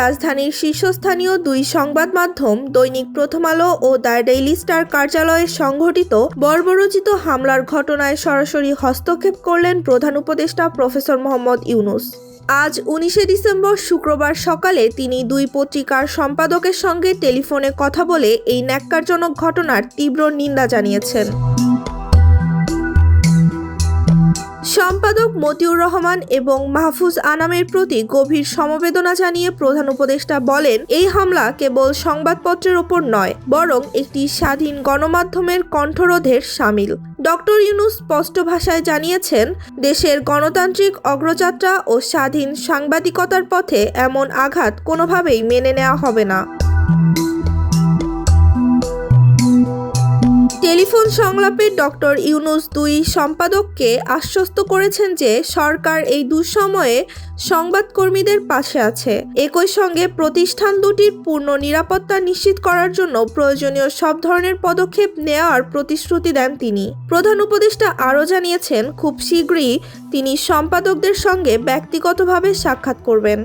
রাজধানীর শীর্ষস্থানীয় দুই সংবাদ মাধ্যম দৈনিক প্রথম আলো ও দ্য ডেইলি স্টার কার্যালয়ে সংঘটিত বর্বরোচিত হামলার ঘটনায় সরাসরি হস্তক্ষেপ করলেন প্রধান উপদেষ্টা প্রফেসর মোহাম্মদ ইউনুস। আজ উনিশে ডিসেম্বর শুক্রবার সকালে তিনি দুই পত্রিকার সম্পাদকের সঙ্গে টেলিফোনে কথা বলে এই ন্যাক্কারজনক ঘটনার তীব্র নিন্দা জানিয়েছেন। সম্পাদক মতিউর রহমান এবং মাহফুজ আনামের প্রতি গভীর সমবেদনা জানিয়ে প্রধান উপদেষ্টা বলেন, এই হামলা কেবল সংবাদপত্রের ওপর নয়, বরং একটি স্বাধীন গণমাধ্যমের কণ্ঠরোধের সামিল। ডক্টর ইউনুস স্পষ্ট ভাষায় জানিয়েছেন, দেশের গণতান্ত্রিক অগ্রযাত্রা ও স্বাধীন সাংবাদিকতার পথে এমন আঘাত কোনোভাবেই মেনে নেওয়া হবে না। টেলিফোন সংলাপে ডক্টর ইউনুস দুই সম্পাদককে আশ্বস্ত করেছেন যে সরকার এই দুঃসময়ে সংবাদকর্মীদের পাশে আছে। একই সঙ্গে প্রতিষ্ঠান দুটির পূর্ণ নিরাপত্তা নিশ্চিত করার জন্য প্রয়োজনীয় সব ধরনের পদক্ষেপ নেওয়ার প্রতিশ্রুতি দেন তিনি। প্রধান উপদেষ্টা আরও জানিয়েছেন, খুব শীঘ্রই তিনি সম্পাদকদের সঙ্গে ব্যক্তিগতভাবে সাক্ষাৎ করবেন।